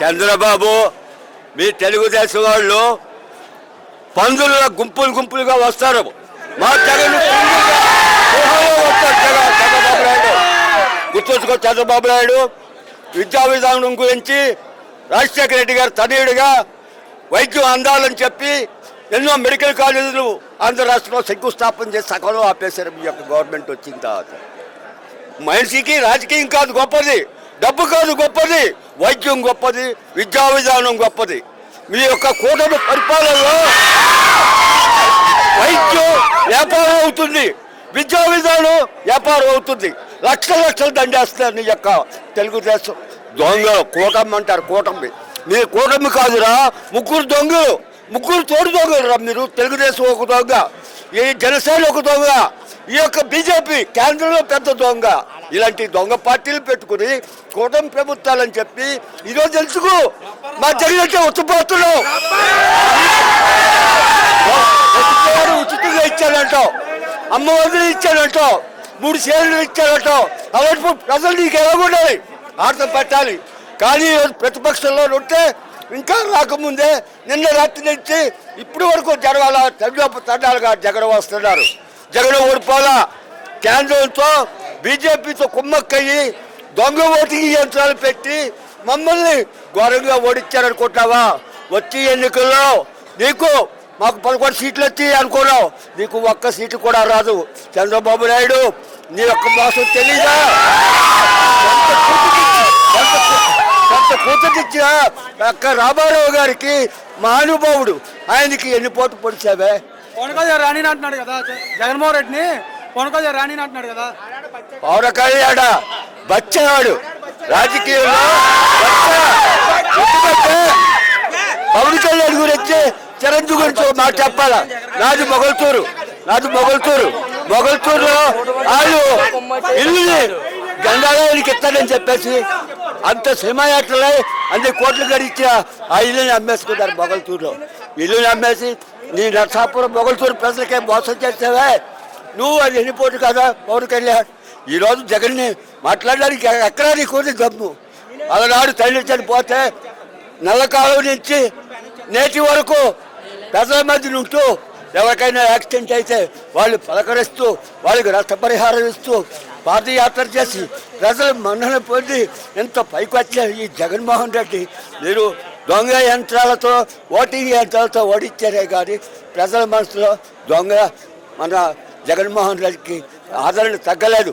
చంద్రబాబు మీ తెలుగుదేశం వాళ్ళు పందుల గుంపులు గుంపులుగా వస్తారు. మా జగన్ వస్తారు చంద్రబాబు నాయుడు గుర్తుంచుకో చంద్రబాబు నాయుడు. విద్యా విధానం గురించి రాజశేఖర రెడ్డి గారు తనయుడిగా వైద్యం అందాలని చెప్పి ఎన్నో మెడికల్ కాలేజీలు ఆంధ్ర రాష్ట్రంలో శంకుస్థాపన చేసి సకలం ఆపేశారు. మీ యొక్క గవర్నమెంట్ వచ్చిన తర్వాత. మనిషికి రాజకీయం కాదు గొప్పది. డబ్బు కాదు గొప్పది వైద్యం గొప్పది విద్యా విధానం గొప్పది. మీ యొక్క కూటమి పరిపాలనలో వైద్యం వ్యాపారం అవుతుంది విద్యా విధానం వ్యాపారం అవుతుంది. లక్షల లక్షలు దండేస్తున్నారు నీ యొక్క తెలుగుదేశం దొంగ కూటమి అంటారు కూటమి. మీ కూటమి కాదురా ముగ్గురు దొంగలు ముగ్గురు తోడు దొంగలు రా మీరు తెలుగుదేశం ఒక దొంగ ఈ జనసేన ఒక దొంగ ఈ యొక్క బీజేపీ కేంద్రంలో పెద్ద దొంగ. ఇలాంటి దొంగ పార్టీలు పెట్టుకుని కూటమి ప్రభుత్వాలని చెప్పి ఈరోజు తెలుసుకో మా జరిగినట్టే ఉత్తపోతున్నావు? ఉచితంగా ఇచ్చాడంటావు అమ్మ వదిలి ఇచ్చాడంటావు మూడు సేవలు ఇచ్చాడంటావు అలాంటి ప్రజలు నీకు ఎలా ఉండాలి ఆర్థం పెట్టాలి. కానీ ప్రతిపక్షంలో ఉంటే ఇంకా రాకముందే నిన్న రాత్రి నుంచి ఇప్పటి వరకు జరగాల తండ్రి తండాలుగా జగన్ వస్తున్నారు. జగన్ ఓడిపోవాలా? కేంద్రంతో బీజేపీతో కుమ్మక్కయ్యి దొంగ ఓటింగ్ యంత్రాలు పెట్టి మమ్మల్ని ఘోరంగా ఓడించారనుకుంటున్నావా? వచ్చే ఎన్నికల్లో నీకు మాకు పదకొండు సీట్లు వచ్చి అనుకున్నావు. నీకు ఒక్క సీటు కూడా రాదు. చంద్రబాబు నాయుడు నీ యొక్క మోసం తెలీదా? కొంత కూతురిచ్చినా అక్క రామారావు గారికి మహానుభావుడు ఆయనకి ఎన్ని పోటు పొడిచావే? కొనకొజ రాణి అంటున్నాడు కదా జగన్మోహన్ రెడ్డిని కొనకొజ రాణి అంటున్నాడు కదా. పౌరకళ్యాణ బచ్చవాడు. రాజకీయంలో పౌర పవన్ కళ్యాణ్ గురించి చిరంజీవి గురించి మాట చెప్పాలా? నాది మొగల్తూరు నాది మొగల్తూరు మొగల్తూరులో వాళ్ళు ఇల్లుని గంగాలయానికి ఇస్తానని చెప్పేసి అంత సినిమాయాట్లే అన్ని కోట్లు గడిచిన ఆ ఇల్లుని అమ్మేసుకున్నారు మొగల్తూరులో ఇల్లుని అమ్మేసి నీ నర్సాపురం మొగల్తూరు ప్రజలకే మోసం చేసావే నువ్వు అది వెళ్ళిపోటు కదా పవన్ కళ్యాణ్? ఈరోజు జగన్ని మాట్లాడడానికి ఎక్కడా నీకు జబ్బు. అలనాడు తల్లి చనిపోతే నల్ల కాలువ నుంచి నేటి వరకు ప్రజల మధ్య ఉంటూ ఎవరికైనా యాక్సిడెంట్ అయితే వాళ్ళు పలకరిస్తూ వాళ్ళకి నష్టపరిహారం ఇస్తూ పాదయాత్ర చేసి ప్రజలు మన్నన పొంది ఎంత పైకి వచ్చారు ఈ జగన్మోహన్ రెడ్డి మీరు దొంగ యంత్రాలతో ఓటింగ్ యంత్రాలతో ఓడించారే కానీ ప్రజల మనసులో దొంగ మన జగన్మోహన్ రెడ్డికి ఆదరణ తగ్గలేదు.